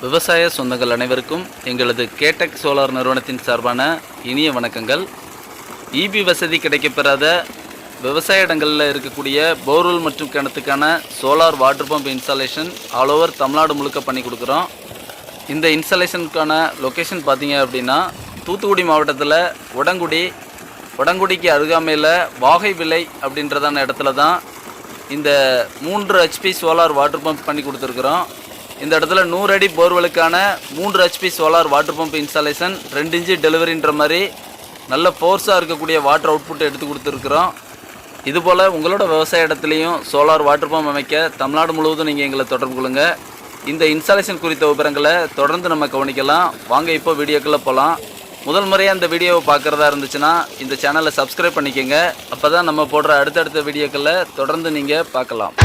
விவசாய சொந்தங்கள் அனைவருக்கும் எங்களது கேடெக் சோலார் நிறுவனத்தின் சார்பான இனிய வணக்கங்கள். இபி வசதி கிடைக்கப்பெறாத விவசாய இடங்களில் இருக்கக்கூடிய போர்வெல் மற்றும் கிணத்துக்கான solar water pump installation all over Tamil Nadu முழுக்க பண்ணி கொடுக்குறோம். இந்த இன்ஸ்டாலேஷனுக்கான லொக்கேஷன் பார்த்தீங்க அப்படின்னா தூத்துக்குடி மாவட்டத்தில் உடங்குடி உடங்குடிக்கு அருகாமையில் வாகை விலை அப்படின்றதான இடத்துல தான் இந்த மூன்று ஹெச்பி சோலார் வாட்டர் பம்ப் பண்ணி கொடுத்துருக்குறோம். இந்த இடத்துல நூறு அடி போர்வெலுக்கான மூன்று HP solar water pump installation ரெண்டு இன்ச்சு டெலிவரின்ற மாதிரி நல்ல ஃபோர்ஸாக இருக்கக்கூடிய வாட்டர் அவுட்புட் எடுத்து கொடுத்துருக்குறோம். இதுபோல் உங்களோட விவசாய இடத்துலையும் சோலார் வாட்டர் பம்ப் அமைக்க தமிழ்நாடு முழுவதும் நீங்கள் எங்களை தொடர்பு கொள்ளுங்கள் இந்த இன்ஸ்டாலேஷன் குறித்த விவரங்களை தொடர்ந்து நம்ம கவனிக்கலாம். வாங்க இப்போ வீடியோக்குள்ளே போகலாம் முதல் முறையாக இந்த வீடியோவை பார்க்குறதா இருந்துச்சுன்னா இந்த சேனலை சப்ஸ்கிரைப் பண்ணிக்கோங்க. அப்போ தான் நம்ம போடுற அடுத்தடுத்த வீடியோக்களை தொடர்ந்து நீங்கள் பார்க்கலாம்.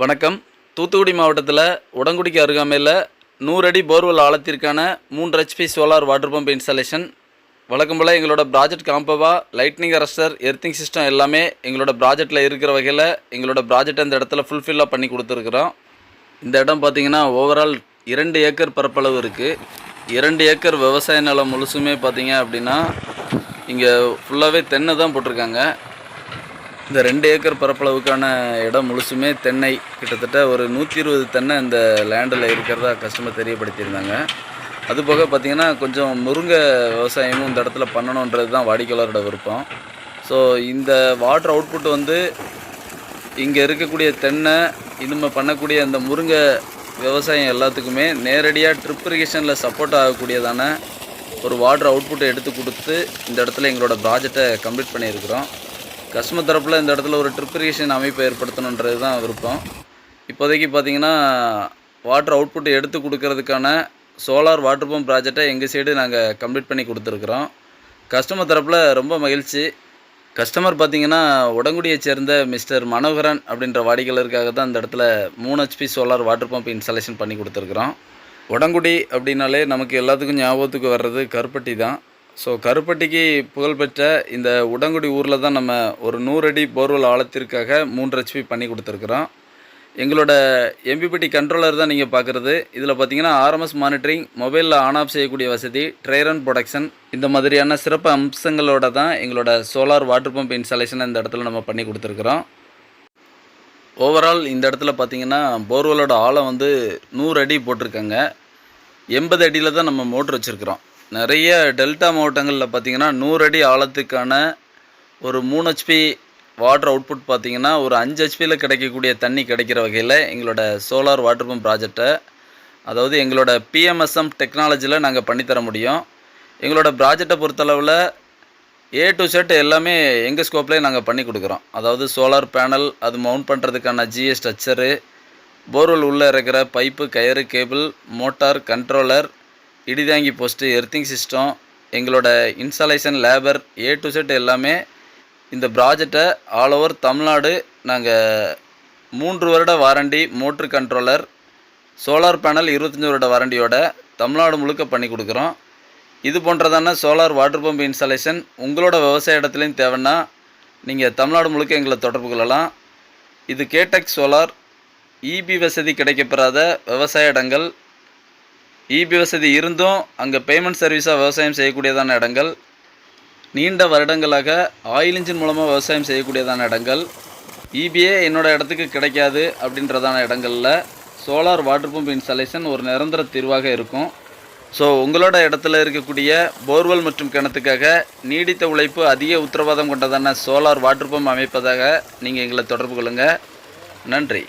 வணக்கம். தூத்துக்குடி மாவட்டத்தில் உடங்குடிக்கு அருகாமையில் நூறு அடி போர்வெல் ஆழத்திற்கான மூன்று HP solar water pump installation வழக்கம் போல் எங்களோட ப்ராஜெக்ட் காம்பவா லைட்னிங் அரஸ்டர் எர்த்திங் சிஸ்டம் எல்லாமே எங்களோட ப்ராஜெக்டில் இருக்கிற வகையில் எங்களோட ப்ராஜெக்ட் அந்த இடத்துல ஃபுல்ஃபில்லாக பண்ணி கொடுத்துருக்குறோம். இந்த இடம் பார்த்தீங்கன்னா ஓவரால் இரண்டு ஏக்கர் பரப்பளவு இருக்குது இரண்டு ஏக்கர் விவசாய நிலம் முழுசுமே பார்த்தீங்க அப்படின்னா இங்கே ஃபுல்லாகவே தென்னை தான் போட்டிருக்காங்க. இந்த ரெண்டு ஏக்கர் பரப்பளவுக்கான இடம் முழுசுமே தென்னை. கிட்டத்தட்ட ஒரு நூற்றி இருபது தென்னை இந்த லேண்டில் இருக்கிறதா கஸ்டமர் தெரியப்படுத்தியிருந்தாங்க. அது போக பார்த்திங்கன்னா கொஞ்சம் முருங்கை விவசாயமும் இந்த இடத்துல பண்ணணுன்றது தான் வாடிக்கையாளரோட விருப்பம். ஸோ இந்த வாட்டர் அவுட்புட் வந்து இங்கே இருக்கக்கூடிய தென்னை இனிமேல் பண்ணக்கூடிய அந்த முருங்கை விவசாயம் எல்லாத்துக்குமே நேரடியாக ட்ரிப் இரிகேஷனில் சப்போர்ட் ஆகக்கூடியதான ஒரு வாட்டர் அவுட்புட்டை எடுத்து கொடுத்து இந்த இடத்துல எங்களோட ப்ராஜெக்டை கம்ப்ளீட் பண்ணியிருக்கிறோம். கஸ்டமர் தரப்பில் இந்த இடத்துல ஒரு ட்ரிப்ரிகேஷன் அமைப்பை ஏற்படுத்தணுன்றது தான் விருப்பம். இப்போதைக்கு பார்த்தீங்கன்னா வாட்டர் அவுட்புட் எடுத்து கொடுக்கறதுக்கான சோலார் வாட்டர் பம்ப் ப்ராஜெக்டை எங்கள் சைடு நாங்கள் கம்ப்ளீட் பண்ணி கொடுத்துருக்குறோம். கஸ்டமர் தரப்பில் ரொம்ப மகிழ்ச்சி. கஸ்டமர் பார்த்தீங்கன்னா உடங்குடியை சேர்ந்த மிஸ்டர் மனோகரன் அப்படின்ற வாடிக்கையாளருக்காக தான் இந்த இடத்துல மூணு HP solar water pump installation பண்ணி கொடுத்துருக்குறோம். உடங்குடி அப்படின்னாலே நமக்கு எல்லாத்துக்கும் ஞாபகத்துக்கு வர்றது கருப்பட்டி தான். ஸோ கருப்பட்டிக்கு புகழ்பெற்ற இந்த உடங்குடி ஊரில் தான் நம்ம ஒரு நூறு அடி போர்வெல் ஆழத்திற்காக மூன்று ஹெச்பி பண்ணி கொடுத்துருக்குறோம். எங்களோட எம்பிபிடி கண்ட்ரோலர் தான் நீங்கள் பார்க்குறது இதில் பார்த்தீங்கன்னா ஆர்எம்எஸ் மானிட்டரிங் மொபைலில் ஆன் ஆஃப் செய்யக்கூடிய வசதி ட்ரைரன் ப்ரொடக்ஷன் இந்த மாதிரியான சிறப்பு அம்சங்களோட தான் எங்களோட சோலார் வாட்டர் பம்ப் இன்ஸ்டாலேஷனை இந்த இடத்துல நம்ம பண்ணி கொடுத்துருக்குறோம். ஓவரால் இந்த இடத்துல பார்த்தீங்கன்னா போர்வெலோட ஆழம் வந்து நூறு அடி போட்டிருக்காங்க. எண்பது அடியில் தான் நம்ம மோட்ரு வச்சுருக்குறோம். நிறைய டெல்டா மாவட்டங்களில் பார்த்தீங்கன்னா நூறு அடி ஆழத்துக்கான ஒரு மூணு ஹெச்பி வாட்டர் அவுட்புட் பார்த்திங்கன்னா ஒரு அஞ்சு ஹெச்பியில் கிடைக்கக்கூடிய தண்ணி கிடைக்கிற வகையில் எங்களோட சோலார் வாட்டர் பம்ப் ப்ராஜெக்டை அதாவது எங்களோட பிஎம்எஸ்எம் டெக்னாலஜியில் நாங்கள் பண்ணித்தர முடியும். எங்களோட ப்ராஜெக்டை பொறுத்தளவில் ஏ டு செட் எல்லாமே எங்கள் ஸ்கோப்லேயே நாங்கள் பண்ணி கொடுக்குறோம். அதாவது சோலார் பேனல் அது மவுண்ட் பண்ணுறதுக்கான ஜிஎஸ் ஸ்ட்ரக்சரு போர்வெல் உள்ளே இருக்கிற பைப்பு கயறு கேபிள் மோட்டார் கண்ட்ரோலர் இடிதாங்கி போஸ்ட்டு எர்த்திங் சிஸ்டம் எங்களோட installation labour A to Z எல்லாமே இந்த ப்ராஜெக்டை ஆல் ஓவர் தமிழ்நாடு நாங்கள் மூன்று வருட warranty motor controller solar panel இருபத்தஞ்சி வருட வாரண்டியோட தமிழ்நாடு முழுக்க பண்ணி கொடுக்குறோம். இது போன்றதான சோலார் வாட்டர் பம்ப் இன்ஸ்டாலேஷன் உங்களோட விவசாய இடத்துலையும் தேவைன்னா நீங்கள் தமிழ்நாடு முழுக்க எங்களை தொடர்பு கொள்ளலாம். இது கேடெக் சோலார் இபி வசதி கிடைக்கப்பெறாத விவசாய இடங்கள் இபி வசதி இருந்தும் அங்கே பேமெண்ட் சர்வீஸாக விவசாயம் செய்யக்கூடியதான இடங்கள். நீண்ட வருடங்களாக ஆயில் இன்ஜின் மூலமாக விவசாயம் செய்யக்கூடியதான இடங்கள். இபிஏ என்னோடய இடத்துக்கு கிடைக்காது அப்படின்றதான இடங்களில் சோலார் வாட்டர் பம்ப் இன்ஸ்டாலேஷன் ஒரு நிரந்தர தீர்வாக இருக்கும். ஸோ உங்களோட இடத்துல இருக்கக்கூடிய போர்வெல் மற்றும் கிணத்துக்காக நீடித்த உழைப்பு அதிக உத்தரவாதம் கொண்டதான சோலார் வாட்டர் பம்ப் அமைப்பதாக நீங்கள் எங்களை தொடர்பு கொள்ளுங்கள் நன்றி.